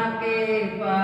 ਕੇ ਪਾ